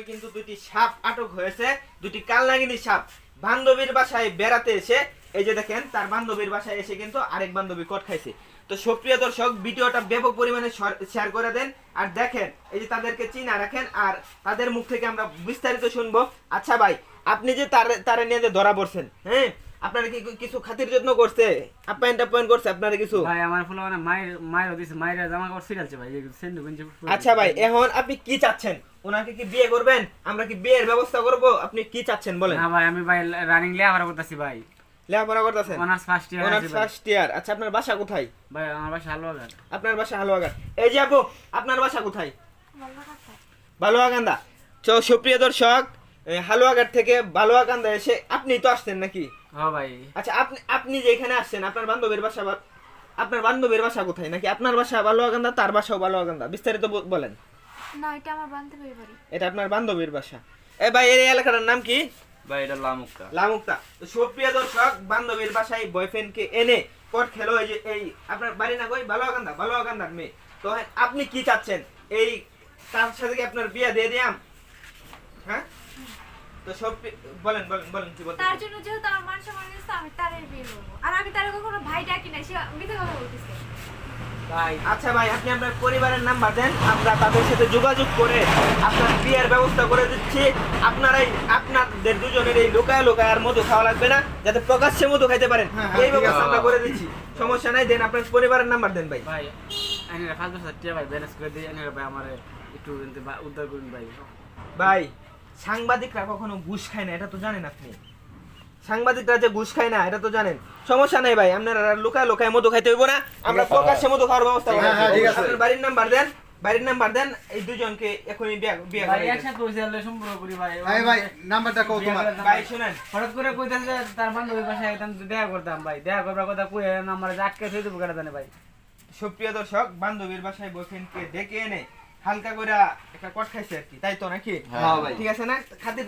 সময় কিন্তু দুটি সাপ আটক হয়েছে দুটি কালনাগিনী সাপ। বান্ধবীর বাসায় বেড়াতে এসে, এই যে দেখেন, তার বান্ধবীর বাসায় এসে কিন্তু আরেক বান্ধবী কট খাইছে। তো সুপ্রিয় দর্শক, ভিডিওটা ব্যাপক পরিমাণে শেয়ার করে দেন। আর দেখেন, এই যে তাদেরকে চিনা রাখেন, আর তাদের মুখ থেকে আমরা বিস্তারিত শুনব। আচ্ছা ভাই, আপনি যে তার তারে নিয়ে ধরা পড়ছেন হ্যাঁ? আপনারা কি কিছু খাতির যত্ন করছে? আপ্যায়ন টাপ্যায়ন করছে আপনারা কিছু? ভাই আমার ফুল মানে মায়ের মায়ের দিছে মায়ের জামা কাপড় ছিড়ালছে ভাই এই সেন্ডু গঞ্জি আচ্ছা ভাই এখন আপনি কি চাচ্ছেন? ওনাকে কি বিয়ে করবেন? আমরা কি বিয়ের ব্যবস্থা করব? আপনি কি চাচ্ছেন বলেন? না ভাই আমি ভাই রানিং লেখাপড়া করতেছি ভাই। লেখাপড়া করতেছেন? অনার্স ফার্স্ট ইয়ার ওনার ফার্স্ট ইয়ার আচ্ছা আপনার বাসা কোথায়? ভাই আমার বাসা হালুয়াঘাট। আপনার বাসা হালুয়াঘাট। এই যে আপু আপনার বাসা কোথায়? বালুয়াকান্দা। তো সুপ্রিয় দর্শক এই হালুয়াঘাট থেকে বালুয়াকান্দা এসে আপনি তো আসছেন নাকি? হ্যাঁ ভাই। আচ্ছা আপনি আপনি যে এখানে আসছেন আপনার বান্ধবীর বাসা বা- আপনার বান্ধবীর বাসা কোথায়? নাকি আপনার বাসা বালুয়াকান্দা তার বাসাও বালুয়াকান্দা বিস্তারিত ব- বলেন। না এটা আমার বান্ধবীর বাড়ি। এটা আপনার বান্ধবীর বাসা। এ ভাই এই এলাকাটার নাম কি? ভাই এটা লামুকটা। লামুক্তা তো সুপ্রিয় দর্শক বান্ধবীর বাসায় বয়ফ্রেন্ডকে এনে পর খেলো এই যে এই আপনার বাড়ি না কই? বালুয়াকান্দা বালুয়াকান্দার মেয়ে। তো হ্যাঁ, আপনি কি চাচ্ছেন? এই তার সাথে কি আপনার বিয়ে দিয়ে দিয়াম? হ্যাঁ? তো সব বলেন বলেন বলেন কি বলতে তার জন্য যেহেতু আমার মান সম্মান আছে আমি তারই বিয়ে করব। আর আমি তার কখনো ভাই ডাকি না সে মিথ্যে কথা বলতেছে। ভাই আচ্ছা ভাই আপনি আপনার পরিবারের নাম্বার দেন আমরা তাদের সাথে যোগাযোগ করে আপনার বিয়ের ব্যবস্থা করে দিচ্ছি। আপনারাই আপনাদের দুজনের এই লোকায় লোকায় আর মধু খাওয়া লাগবে না যাতে প্রকাশ্যে মধু খাইতে পারেন। এই ব্যবস্থা আমরা করে দিচ্ছি। সমস্যা নাই দেন আপনার পরিবারের নাম্বার দেন ভাই। ভাই বছর ভাই ব্যালেন্স করে দিই ভাই আমার একটু উদ্ধার করুন ভাই। ভাই সাংবাদিকরা কখনো ঘুষ খায় না এটা তো জানেন আপনি। সাংবাদিকরা যে ঘুষ খায় না এটা তো জানেন। সমস্যা নাই ভাই আপনারা লোকায় লোকায় মধু খাইতে হইব না। আমরা প্রকাশ্যে মধু খাওয়ার ব্যবস্থা করব হ্যাঁ, হ্যাঁ, ঠিক আছে। আপনার বাড়ির নাম্বার দেন বাড়ির নাম্বার দেন এই দুজনকে এখনই বিয়ে বিয়ে ভাই। একসাথে হইছে আল্লাহ সম্পর্ক করি ভাই। ভাই ভাই নাম্বারটা কও তোমার। ভাই শুনেন। হঠাৎ করে কইতাছে যে তার বান্ধবীর বাসায় একদম দেখা করতাম ভাই। দেখা করবার কথা কই আমার আটকে থই দেবো কেটে জানে ভাই। সুপ্রিয় দর্শক বান্ধবীর বাসায় বয়ফ্রেন্ডকে ডেকে এনে হালকা করে একটা কট খাইছে আর কি তাই তো নাকি? হ্যাঁ ঠিক আছে না?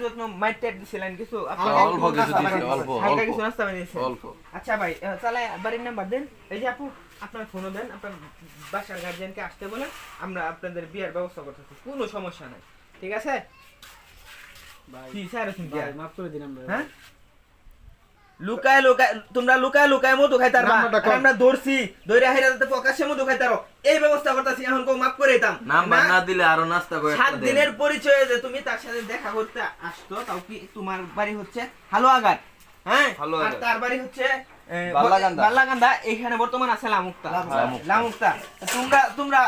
যত্ন মাইট টাইট দিছিলেন কিছু? অল্প কিছু দিছি, অল্প, হালকা কিছু নাস্তা বানিয়েছেন? অল্প। আচ্ছা ভাই তাহলে বাড়ির নাম্বার দেন। এই যে আপু আপনার ফোনও দেন আপনার বাসার গার্জিয়ানকে আসতে বলেন আমরা আপনাদের বিয়ের ব্যবস্থা করতেছি কোনো সমস্যা নাই। ঠিক আছে? ভাই কি স্যার আছেন ভাই মাফ করে দিলাম ভাই হ্যাঁ? লুকায় লুকায় তোমরা লুকায় লুকায় মধু খাইতার আমরা ধরছি প্রকাশ্যে খাইতারো এই ব্যবস্থা করতেছি এখন কেউ মাফ করে দিতাম। নাম্বার না? না দিলে আরও নাস্তা করে সাত দিনের পরিচয়ে যে তুমি তার সাথে দেখা করতে আসতো তাও কি তোমার বাড়ি হচ্ছে হালুয়াঘাট হ্যাঁ? আর তার বাড়ি হচ্ছে এখানে বর্তমান আছে লামুক্তা। লামুক্তা। তোমরা তোমরা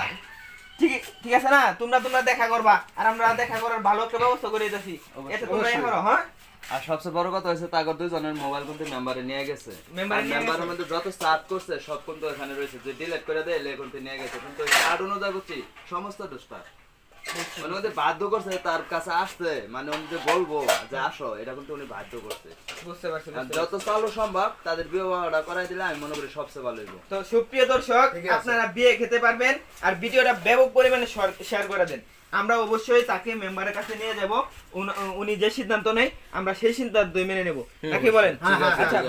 ঠিক ঠিক আছে না? তোমরা তোমরা দেখা করবা। আর আমরা দেখা করার ভালো একটা ব্যবস্থা করে দিতেছি। এটা তোমরা করো হ্যাঁ? আর সবচেয়ে বড় কথা হচ্ছে তাগর দুজনের মোবাইল কিন্তু মেম্বারে নিয়ে গেছে। মেম্বারে মেম্বারের মধ্যে যত সার্চ করছে সব কিন্তু এখানে রয়েছে। যে ডিলিট করে দেয় এলে কিন্তু নিয়ে গেছে। কিন্তু কার্ড অনুযায়ী করছি সমস্ত দোষটা মানে ওদের বাধ্য করছে তার কাছে আসতে মানে উনি যে বলব যে আসো এটা কিন্তু উনি বাধ্য করছে। বুঝতে পারছি যত চালু সম্ভব তাদের বিবাহটা করাই দিলে আমি মনে করি সবচেয়ে ভালো হইব। তো সুপ্রিয় দর্শক আপনারা বিয়ে খেতে পারবেন আর ভিডিওটা ব্যাপক পরিমাণে শেয়ার করে দেন। আমরা অবশ্যই তাকে মেম্বারের কাছে নিয়ে যাব। উনি যে সিদ্ধান্ত নেই আমরা সেই সিদ্ধান্ত মেনে নেব। নাকি বলেন? হ্যাঁ, হ্যাঁ, আচ্ছা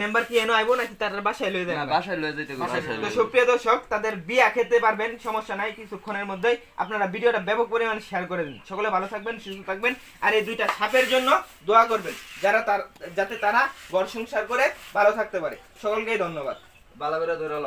মেম্বার কি এনে আইবো নাকি তার বাসায় লয়ে না, দেন বাসায় লয়ে যেতে তো। সুপ্রিয় দর্শক তাদের বিয়া খেতে পারবেন সমস্যা নাই কিছুক্ষণের মধ্যেই আপনারা ভিডিওটা ব্যাপক পরিমাণে শেয়ার করে দিন। সকলে ভালো থাকবেন সুস্থ থাকবেন আর এই দুইটা সাপের জন্য দোয়া করবেন যারা তার যাতে তারা ঘর সংসার করে ভালো থাকতে পারে। সকলকেই ধন্যবাদ। ভালো করে ধরে